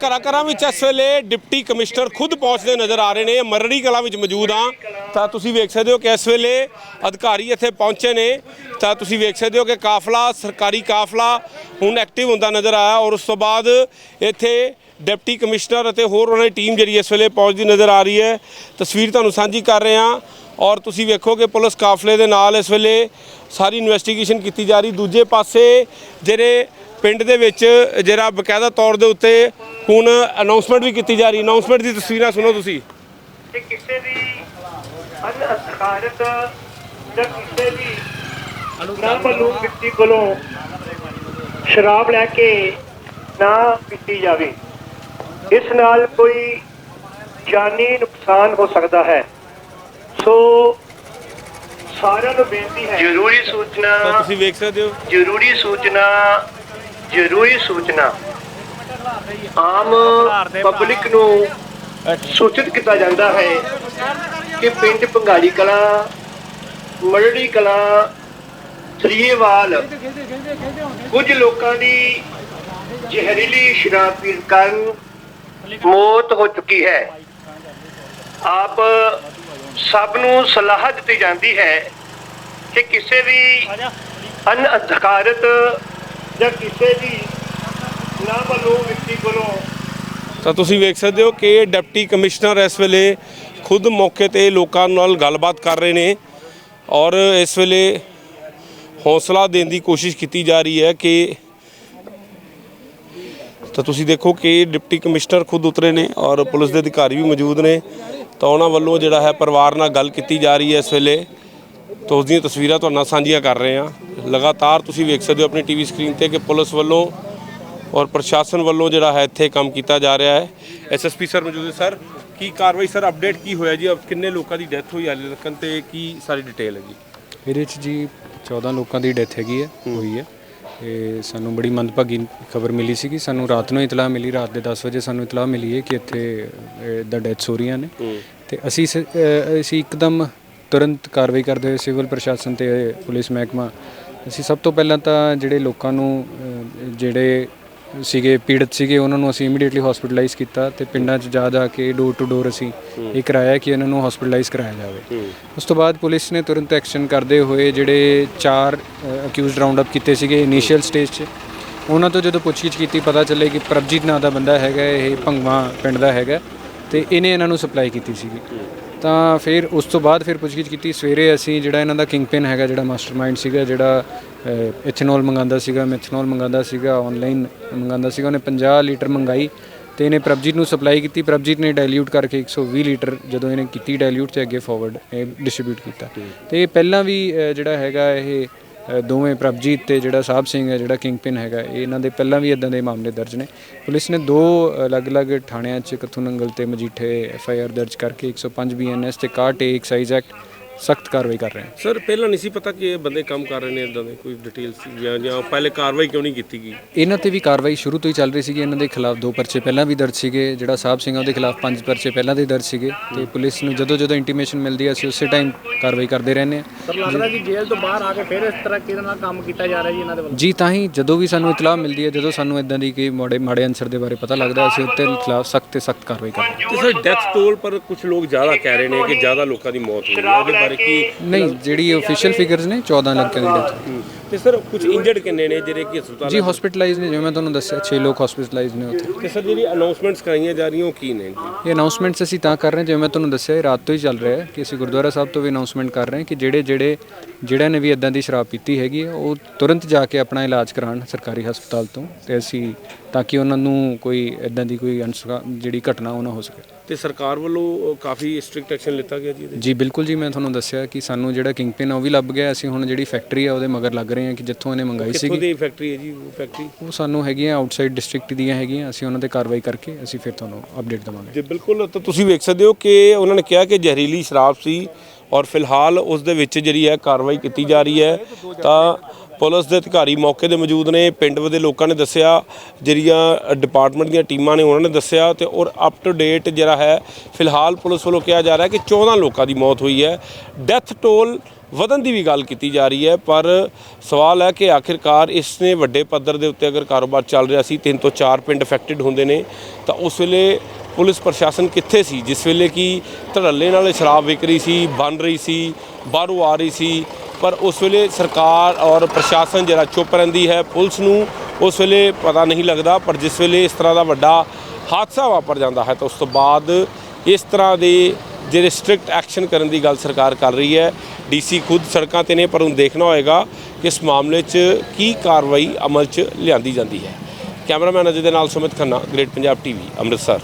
ਘਰਾਂ ਘਰਾਂ ਵਿੱਚ ਇਸ ਵੇਲੇ ਡਿਪਟੀ ਕਮਿਸ਼ਨਰ ਖੁਦ ਪਹੁੰਚਦੇ ਨਜ਼ਰ ਆ ਰਹੇ ਨੇ, ਮਰੜੀ ਕਲਾਂ ਵਿੱਚ ਮੌਜੂਦ ਆ ਤਾਂ ਤੁਸੀਂ ਵੇਖ ਸਕਦੇ ਹੋ ਕਿ ਇਸ ਵੇਲੇ ਅਧਿਕਾਰੀ ਇੱਥੇ ਪਹੁੰਚੇ ਨੇ। ਤਾਂ ਤੁਸੀਂ ਵੇਖ ਸਕਦੇ ਹੋ ਕਿ ਕਾਫਲਾ, ਸਰਕਾਰੀ ਕਾਫਲਾ ਹੁਣ ਐਕਟਿਵ ਹੁੰਦਾ ਨਜ਼ਰ ਆਇਆ ਔਰ ਉਸ ਤੋਂ ਬਾਅਦ ਇੱਥੇ ਡਿਪਟੀ ਕਮਿਸ਼ਨਰ ਅਤੇ ਹੋਰ ਉਹਨਾਂ ਦੀ ਟੀਮ ਜਿਹੜੀ ਇਸ ਵੇਲੇ ਪਹੁੰਚਦੀ ਨਜ਼ਰ ਆ ਰਹੀ ਹੈ। ਤਸਵੀਰ ਤੁਹਾਨੂੰ ਸਾਂਝੀ ਕਰ ਰਹੇ ਹਾਂ ਔਰ ਤੁਸੀਂ ਵੇਖੋ ਕਿ ਪੁਲਿਸ ਕਾਫਲੇ ਦੇ ਨਾਲ ਇਸ ਵੇਲੇ ਸਾਰੀ ਇਨਵੈਸਟੀਗੇਸ਼ਨ ਕੀਤੀ ਜਾ ਰਹੀ। ਦੂਜੇ ਪਾਸੇ ਜਿਹੜੇ ਪਿੰਡ ਦੇ ਵਿੱਚ ਜਿਹੜਾ ਬਕਾਇਦਾ ਤੌਰ ਦੇ ਉੱਤੇ ਹੁਣ ਅਨਾਉਂਸਮੈਂਟ ਵੀ ਕੀਤੀ ਜਾ ਰਹੀ। ਅਨਾਉਂਸਮੈਂਟ ਦੀ ਤਸਵੀਰਾਂ ਸੁਣੋ ਤੁਸੀਂ। ਕਿ ਕਿਸੇ ਵੀ ਅਨਅਧਿਕਾਰਤ ਜਾਂ ਕਿਸੇ ਵੀ ਨਾਮਲੂਮ ਵਿਅਕਤੀ ਕੋਲੋਂ ਸ਼ਰਾਬ ਲੈ ਕੇ ਨਾ ਪੀਤੀ ਜਾਵੇ। ਇਸ ਨਾਲ ਕੋਈ ਜਾਨੀ ਨੁਕਸਾਨ ਹੋ ਸਕਦਾ ਹੈ। ਸੋ ਸਾਰਿਆਂ ਨੂੰ ਬੇਨਤੀ ਹੈ। ਜ਼ਰੂਰੀ ਸੂਚਨਾ ਤੁਸੀਂ ਵੇਖ ਸਕਦੇ ਹੋ। ਜ਼ਰੂਰੀ ਸੂਚਨਾ ਜ਼ਰੂਰੀ ਸੂਚਨਾ ਆਮ ਪਬਲਿਕ ਨੂੰ ਸੂਚਿਤ ਕੀਤਾ ਜਾਂਦਾ ਹੈ ਕਿ ਪਿੰਡ ਪੰਗਾਲੀ ਕਲਾ, ਮਰੜੀ ਕਲਾ ਸਰੀਏਵਾਲ ਕੁਝ ਲੋਕਾਂ ਦੀ ਜ਼ਹਿਰੀਲੀ ਸ਼ਰਾਬ ਪੀਣ ਕਾਰਨ ਮੌਤ ਹੋ ਚੁੱਕੀ ਹੈ। ਆਪ ਸਭ ਨੂੰ ਸਲਾਹ ਦਿੱਤੀ ਜਾਂਦੀ ਹੈ ਕਿ ਕਿਸੇ ਵੀ ਅਨਅਧਿਕਾਰਤ ਜਾਂ ਕਿਸੇ ਵੀ ਨਾਮਲੂਮ ਵਿਅਕਤੀ ਕੋਲੋਂ। ਤਾਂ ਤੁਸੀਂ ਵੇਖ ਸਕਦੇ ਹੋ ਕਿ ਡਿਪਟੀ ਕਮਿਸ਼ਨਰ ਇਸ ਵੇਲੇ ਖੁਦ ਮੌਕੇ ਤੇ ਲੋਕਾਂ ਨਾਲ ਗੱਲਬਾਤ ਕਰ ਰਹੇ ਨੇ ਔਰ ਇਸ ਵੇਲੇ ਹੌਸਲਾ ਦੇਣ ਦੀ ਕੋਸ਼ਿਸ਼ ਕੀਤੀ ਜਾ ਰਹੀ ਹੈ ਕਿ ਤਾਂ ਤੁਸੀਂ ਦੇਖੋ ਕਿ ਡਿਪਟੀ ਕਮਿਸ਼ਨਰ ਖੁਦ ਉਤਰੇ ਨੇ ਔਰ ਪੁਲਿਸ ਦੇ ਅਧਿਕਾਰੀ ਵੀ ਮੌਜੂਦ ਨੇ। ਤਾਂ ਉਹਨਾਂ ਵੱਲੋਂ ਜਿਹੜਾ ਹੈ ਪਰਿਵਾਰ ਨਾਲ ਗੱਲ ਕੀਤੀ ਜਾ ਰਹੀ ਹੈ ਇਸ ਵੇਲੇ। ਤਾਂ ਉਸ ਦੀਆਂ ਤਸਵੀਰਾਂ ਤੁਹਾਡੇ ਨਾਲ ਸਾਂਝੀਆਂ ਕਰ ਰਹੇ ਹਾਂ। ਲਗਾਤਾਰ ਤੁਸੀਂ ਵੇਖ ਸਕਦੇ ਹੋ ਆਪਣੀ ਟੀਵੀ ਸਕਰੀਨ ਤੇ ਕਿ ਪੁਲਿਸ ਵੱਲੋਂ ਔਰ ਪ੍ਰਸ਼ਾਸਨ ਵੱਲੋਂ ਜਿਹੜਾ ਹੈ ਇੱਥੇ ਕੰਮ ਕੀਤਾ ਜਾ ਰਿਹਾ ਹੈ। ਐਸਐਸਪੀ ਸਰ ਮੌਜੂਦ ਹੈ। ਸਰ ਕੀ ਕਾਰਵਾਈ ਸਰ ਅਪਡੇਟ ਕੀ ਹੋਇਆ ਜੀ? ਅਬ ਕਿੰਨੇ ਲੋਕਾਂ ਦੀ ਡੈਥ ਹੋਈ ਹਾਲੇ ਤੱਕ ਤੇ ਕੀ ਸਾਰੀ ਡਿਟੇਲ ਹੈ ਜੀ? ਇਹਦੇ 'ਚ ਜੀ 14 ਲੋਕਾਂ ਦੀ ਡੈਥ ਹੈਗੀ ਹੈ ਹੋਈ ਹੈ। ਤੇ ਸਾਨੂੰ ਬੜੀ ਮੰਦਭਾਗੀ ਖਬਰ ਮਿਲੀ ਸੀਗੀ। ਸਾਨੂੰ ਰਾਤ ਨੂੰ ਇਤਲਾਹ ਮਿਲੀ ਰਾਤ ਦੇ 10 ਵਜੇ ਸਾਨੂੰ ਇਤਲਾਹ ਮਿਲੀ ਹੈ ਕਿ ਇੱਥੇ ਦਾ ਡੈਥਸ ਹੋ ਰਹੀਆਂ ਨੇ। ਤੇ ਅਸੀਂ ਸ- ਅਸੀਂ ਇੱਕਦਮ ਤੁਰੰਤ ਕਾਰਵਾਈ ਕਰਦੇ ਹੋਏ ਸਿਵਲ ਪ੍ਰਸ਼ਾਸਨ ਤੇ ਪੁਲਿਸ ਮਹਿਕਮਾ ਅਸੀਂ ਸਭ ਤੋਂ ਪਹਿਲਾਂ ਤਾਂ ਜਿਹੜੇ ਲੋਕਾਂ ਨੂੰ ਜਿਹੜੇ ਸੀਗੇ ਪੀੜਤ ਸੀਗੇ ਉਹਨਾਂ ਨੂੰ ਅਸੀਂ ਇਮੀਡੀਏਟਲੀ ਹਸਪੀਟਲਾਈਜ਼ ਕੀਤਾ ਤੇ ਪਿੰਡਾਂ 'ਚ ਜਾ ਜਾ ਕੇ ਡੋਰ ਟੂ ਡੋਰ ਅਸੀਂ ਇਹ ਕਰਾਇਆ ਕਿ ਇਹਨਾਂ ਨੂੰ ਹਸਪੀਟਲਾਈਜ਼ ਕਰਾਇਆ ਜਾਵੇ। ਉਸ ਤੋਂ ਬਾਅਦ ਪੁਲਿਸ ਨੇ ਤੁਰੰਤ ਐਕਸ਼ਨ ਕਰਦੇ ਹੋਏ ਜਿਹੜੇ ਚਾਰ ਅਕਿਊਜ਼ਡ ਰਾਉਂਡ ਅਪ ਕੀਤੇ ਸੀਗੇ ਇਨੀਸ਼ੀਅਲ ਸਟੇਜ 'ਚ ਉਹਨਾਂ ਤੋਂ ਜਦੋਂ ਪੁੱਛਗਿੱਛ ਕੀਤੀ ਪਤਾ ਚੱਲੇ ਕਿ ਪ੍ਰਭਜੀਤ ਨਾਂ ਦਾ ਬੰਦਾ ਹੈਗਾ ਇਹ ਭੰਗਵਾ ਪਿੰਡ ਦਾ ਹੈਗਾ ਤੇ ਇਹਨੇ ਇਹਨਾਂ ਨੂੰ ਸਪਲਾਈ ਕੀਤੀ ਸੀਗੀ। ਤਾਂ ਫਿਰ ਉਸ ਤੋਂ ਬਾਅਦ ਫਿਰ ਪੁੱਛਗਿੱਛ ਕੀਤੀ ਸਵੇਰੇ ਅਸੀਂ ਜਿਹੜਾ ਇਹਨਾਂ ਦਾ ਕਿੰਗਪਿਨ ਹੈਗਾ ਜਿਹੜਾ ਮਾਸਟਰਮਾਈਂਡ ਸੀਗਾ ਜਿਹੜਾ ਇਥਨੋਲ ਮੰਗਾਉਂਦਾ ਸੀਗਾ ਮੈਥਨੋਲ ਮੰਗਾਉਂਦਾ ਸੀਗਾ ਆਨਲਾਈਨ ਮੰਗਾਉਂਦਾ ਸੀਗਾ ਉਹਨੇ 50 ਲੀਟਰ ਮੰਗਾਈ ਤੇ ਇਹਨੇ ਪ੍ਰਭਜੀਤ ਨੂੰ ਸਪਲਾਈ ਕੀਤੀ। ਪ੍ਰਭਜੀਤ ਨੇ ਡਾਈਲਿਊਟ ਕਰਕੇ 120 ਲੀਟਰ ਜਦੋਂ ਇਹਨੇ ਕੀਤੀ ਡਾਈਲਿਊਟ ਤੇ ਅੱਗੇ ਫਾਰਵਰਡ ਇਹ ਡਿਸਟ੍ਰੀਬਿਊਟ ਕੀਤਾ। ਤੇ ਇਹ ਪਹਿਲਾਂ ਵੀ ਜਿਹੜਾ ਹੈਗਾ ਇਹ ਦੋਵੇਂ ਪ੍ਰਭਜੀਤ ਤੇ ਜਿਹੜਾ ਸਾਹਿਬ ਸਿੰਘ ਹੈ ਜਿਹੜਾ ਕਿੰਗਪਿਨ ਹੈਗਾ ਇਹ ਇਹਨਾਂ ਦੇ ਪਹਿਲਾਂ ਵੀ ਇਦਾਂ ਦੇ ਮਾਮਲੇ ਦਰਜ ਨੇ। ਪੁਲਿਸ ਨੇ ਦੋ ਅਲੱਗ-ਅਲੱਗ ਥਾਣਿਆਂ 'ਚ ਕੱਥੂ ਨੰਗਲ ਤੇ ਮਜੀਠੇ ਐਫ ਆਈ ਆਰ ਦਰਜ ਕਰਕੇ 105 ਬੀਐਨਐਸ ਤੇ 61 ਏ ਐਕਸਾਈਜ਼ ਐਕਟ ਸਖਤ ਕਾਰਵਾਈ ਕਰ ਰਹੇ ਹਨ ਸਰ ਪਹਿਲਾਂ ਨਹੀਂ ਸੀ ਪਤਾ ਕਿ ਇਹ ਬੰਦੇ ਕੰਮ ਕਰ ਰਹੇ ਨੇ ਇਦਾਂ ਦੇ ਕੋਈ ਡਿਟੇਲਸ ਜਾਂ ਜਾਂ ਪਹਿਲੇ ਕਾਰਵਾਈ ਕਿਉਂ ਨਹੀਂ ਕੀਤੀ ਗਈ? ਇਹਨਾਂ ਤੇ ਵੀ ਕਾਰਵਾਈ ਸ਼ੁਰੂ ਤੋਂ ਹੀ ਚੱਲ ਰਹੀ ਸੀਗੀ ਇਹਨਾਂ ਦੇ ਖਿਲਾਫ ਦੋ ਪਰਚੇ ਪਹਿਲਾਂ ਵੀ ਦਰਜ ਸੀਗੇ ਜਿਹੜਾ ਸਾਹਿਬ ਸਿੰਘ ਆ ਉਹਦੇ ਖਿਲਾਫ ਪੰਜ ਪਰਚੇ ਪਹਿਲਾਂ ਦੇ ਦਰਜ ਸੀਗੇ ਤੇ ਪੁਲਿਸ ਨੂੰ ਜਦੋਂ ਜਦੋਂ ਇੰਟੀਮੇਸ਼ਨ ਮਿਲਦੀ ਹੈ ਅਸੀਂ ਉਸੇ ਟਾਈਮ ਕਾਰਵਾਈ ਕਰਦੇ ਰਹਿੰਦੇ ਹਾਂ। ਸਰ ਲੱਗਦਾ ਕਿ ਜੇਲ੍ਹ ਤੋਂ ਬਾਹਰ ਆ ਕੇ ਫਿਰ ਇਸ ਤਰ੍ਹਾਂ ਕਿਹਦੇ ਨਾਲ ਕੰਮ ਕੀਤਾ ਜਾ ਰਿਹਾ ਜੀ ਇਹਨਾਂ ਦੇ ਵੱਲੋਂ? ਜੀ ਤਾਂ ਹੀ ਜਦੋਂ ਵੀ ਸਾਨੂੰ ਇਤਲਾਹ ਮਿਲਦੀ ਹੈ ਜਦੋਂ ਸਾਨੂੰ ਇਦਾਂ ਦੀ ਕੋਈ ਮਾੜੇ ਮਾੜੇ ਅਨਸਰ ਦੇ ਬਾਰੇ ਪਤਾ ਲੱਗਦਾ ਅਸੀਂ ਉੱਤੇ ਖਿਲਾਫ ਸਖਤ ਤੇ ਸਖਤ ਕਾਰਵਾਈ ਕਰਦੇ ਹਾਂ। ਤੇ ਸਰ ਡੈਥ ਟੋਲ ਪਰ ਕੁਝ ਲੋਕ ਜ਼ਿਆਦਾ ਕਹਿ ਰਹੇ ਨੇ ਕਿ ਜ਼ਿਆਦਾ ਲੋਕਾਂ ਦੀ ਮੌਤ ਹੋਈ ਹੈ ਉਹਦੇ ਬਾਰੇ ਕੀ ਨਹੀਂ ਜਿਹੜੀ ਅਫੀਸ਼ੀਅਲ ਫਿਗਰਸ ਨੇ 14 ਲੱਖ ਦੀ ਡੈਥ ਤੇ ਸਰ ਕੁਝ ਇੰਜਰਡ ਕਿੰਨੇ ਨੇ ਜਿਹੜੇ ਕਿ ਹਸਪਤਾਲ ਜੀ ਹਸਪੀਟਲਾਈਜ਼ ਨੇ ਜਿਵੇਂ ਮੈਂ ਤੁਹਾਨੂੰ ਦੱਸਿਆ 6 ਲੋਕ ਹਸਪੀਟਲਾਈਜ਼ ਨੇ ਉੱਥੇ। ਤੇ ਸਰ ਜਿਹੜੀ ਅਨਾਉਂਸਮੈਂਟਸ ਕਰਾਈਆਂ ਜਾ ਰਹੀਆਂ ਉਹ ਕੀ ਨੇ? ਇਹ ਅਨਾਉਂਸਮੈਂਟਸ ਅਸੀਂ ਤਾਂ ਕਰ ਰਹੇ ਹਾਂ ਜਿਵੇਂ ਮੈਂ ਤੁਹਾਨੂੰ ਦੱਸਿਆ ਇਹ ਰਾਤ ਤੋਂ ਹੀ ਚੱਲ ਰਿਹਾ ਹੈ ਕਿ ਅਸੀਂ ਗੁਰਦੁਆਰਾ ਸਾਹਿਬ ਤੋਂ ਵੀ ਅਨਾਉਂਸਮੈਂਟ ਕਰ ਰਹੇ ਹਾਂ ਕਿ ਜਿਹੜੇ ਜਿਹੜੇ ਜਿਹੜਿਆਂ ਨੇ ਵੀ ਇਦਾਂ ਦੀ ਸ਼ਰਾਬ ਪੀਤੀ ਹੈਗੀ ਹੈ ਉਹ ਤੁਰੰਤ ਜਾ ਕੇ ਆਪਣਾ ਇਲਾਜ ਕਰਾਉਣ ਸਰਕਾਰੀ ਹਸਪਤਾਲ ਤੋਂ ਤੇ ਅਸੀਂ ਤਾਂ ਕਿ ਉਹਨਾਂ ਨੂੰ ਕੋਈ ਇਦਾਂ ਦੀ ਕੋਈ ਅਨਸੁਖਾ ਜਿਹੜੀ ਘਟਨਾ ਉਹ ਨਾ ਹੋ ਸਕੇ। ਤੇ ਸਰਕਾਰ ਵੱਲੋਂ ਕਾਫੀ ਸਟ੍ਰਿਕਟ ਐਕਸ਼ਨ ਲਿੱਤਾ ਗਿਆ ਜੀ ਇਹਦੇ ਜੀ ਬਿਲਕੁਲ ਜੀ ਮੈਂ ਤੁਹਾਨੂੰ ਦੱਸਿਆ ਕਿ ਸਾਨੂੰ ਜਿਹੜਾ ਕਿੰਗਪਿਨ ਆ ਉਹ ਵੀ ਲੱਭ ਗਿਆ। ਅਸੀਂ ਹੁਣ ਜਿਹੜੀ ਫੈਕਟਰੀ ਆ ਉਹਦੇ ਮਗਰ ਲੱਗ ਰਹੇ ਹਾਂ ਕਿ ਜਿੱਥੋਂ ਇਹਨੇ ਮੰਗਾਈ ਕਿੱਥੋਂ ਸੀਗੀ। ਦੀ ਫੈਕਟਰੀ ਹੈ ਜੀ ਉਹ ਫੈਕਟਰੀ ਉਹ ਸਾਨੂੰ ਹੈਗੀਆਂ ਆਊਟਸਾਈਡ ਡਿਸਟ੍ਰਿਕਟ ਦੀਆਂ ਹੈਗੀਆਂ। ਅਸੀਂ ਉਹਨਾਂ ਤੇ ਕਾਰਵਾਈ ਕਰਕੇ ਅਸੀਂ ਫਿਰ ਤੁਹਾਨੂੰ ਅਪਡੇਟ ਦਵਾਂਗੇ। ਜੀ ਬਿਲਕੁਲ। ਤਾਂ ਤੁਸੀਂ ਵੇਖ ਸਕਦੇ ਹੋ ਕਿ ਉਹਨਾਂ ਨੇ ਕਿਹਾ ਕਿ ਜ਼ਹਿਰੀਲੀ ਸ਼ਰਾਬ ਸੀ ਔਰ ਫਿਲਹਾਲ ਉਸ ਦੇ ਵਿੱਚ ਜਿਹੜੀ ਹੈ ਕਾਰਵਾਈ ਕੀਤੀ ਜਾ ਰਹੀ ਹੈ। ਤਾਂ ਪੁਲਿਸ ਦੇ ਅਧਿਕਾਰੀ ਮੌਕੇ ਤੇ ਮੌਜੂਦ ਨੇ। ਪਿੰਡ ਦੇ ਲੋਕਾਂ ਨੇ ਦੱਸਿਆ, ਜਿਹੜੀਆਂ ਡਿਪਾਰਟਮੈਂਟ ਦੀਆਂ ਟੀਮਾਂ ਨੇ, ਉਹਨਾਂ ਨੇ ਦੱਸਿਆ ਤੇ ਔਰ ਅਪ ਟੂ ਡੇਟ ਜਿਹੜਾ ਹੈ, ਫਿਲਹਾਲ ਪੁਲਿਸ ਵੱਲੋਂ ਕਿਹਾ ਜਾ ਰਿਹਾ ਕਿ 14 ਲੋਕਾਂ ਦੀ ਮੌਤ ਹੋਈ ਹੈ। ਡੈਥ ਟੋਲ ਵਧਣ ਦੀ ਵੀ ਗੱਲ ਕੀਤੀ ਜਾ ਰਹੀ ਹੈ, ਪਰ ਸਵਾਲ ਹੈ ਕਿ ਆਖਿਰਕਾਰ ਇਸ ਨੇ ਵੱਡੇ ਪੱਧਰ ਦੇ ਉੱਤੇ ਅਗਰ ਕਾਰੋਬਾਰ ਚੱਲ ਰਿਹਾ ਸੀ, ਤਿੰਨ ਤੋਂ ਚਾਰ ਪਿੰਡ ਅਫੈਕਟਡ ਹੁੰਦੇ ਨੇ, ਤਾਂ ਉਸ ਵੇਲੇ ਪੁਲਿਸ ਪ੍ਰਸ਼ਾਸਨ ਕਿੱਥੇ ਸੀ? ਜਿਸ ਵੇਲੇ ਕਿ ਧੜੱਲੇ ਨਾਲ ਸ਼ਰਾਬ ਵਿਕ ਰਹੀ ਸੀ, ਬਣ ਰਹੀ ਸੀ, ਬਾਹਰੋਂ ਆ ਰਹੀ ਸੀ ਪਰ ਉਸ ਵੇਲੇ ਸਰਕਾਰ ਔਰ ਪ੍ਰਸ਼ਾਸਨ ਜਿਹੜਾ ਚੁੱਪ ਰਹਿੰਦੀ ਹੈ, ਪੁਲਿਸ ਨੂੰ ਉਸ ਵੇਲੇ ਪਤਾ ਨਹੀਂ ਲੱਗਦਾ, ਪਰ ਜਿਸ ਵੇਲੇ ਇਸ ਤਰ੍ਹਾਂ ਦਾ ਵੱਡਾ ਹਾਦਸਾ ਵਾਪਰ ਜਾਂਦਾ ਹੈ ਤਾਂ ਉਸ ਤੋਂ ਬਾਅਦ ਇਸ ਤਰ੍ਹਾਂ ਦੇ ਜਿਹੜੇ ਸਟ੍ਰਿਕਟ ਐਕਸ਼ਨ ਕਰਨ ਦੀ ਗੱਲ ਸਰਕਾਰ ਕਰ ਰਹੀ ਹੈ। ਡੀਸੀ ਖੁਦ ਸੜਕਾਂ ਤੇ ਨੇ, ਪਰ ਹੁਣ ਦੇਖਣਾ ਹੋਏਗਾ ਕਿ ਇਸ ਮਾਮਲੇ 'ਚ ਕੀ ਕਾਰਵਾਈ ਅਮਲ 'ਚ ਲਿਆਂਦੀ ਜਾਂਦੀ ਹੈ। ਕੈਮਰਾਮੈਨ ਅਜੇ ਦੇ ਨਾਲ ਸੁਮਿਤ ਖੰਨਾ, ਗ੍ਰੇਟ ਪੰਜਾਬ ਟੀਵੀ, ਅੰਮ੍ਰਿਤਸਰ।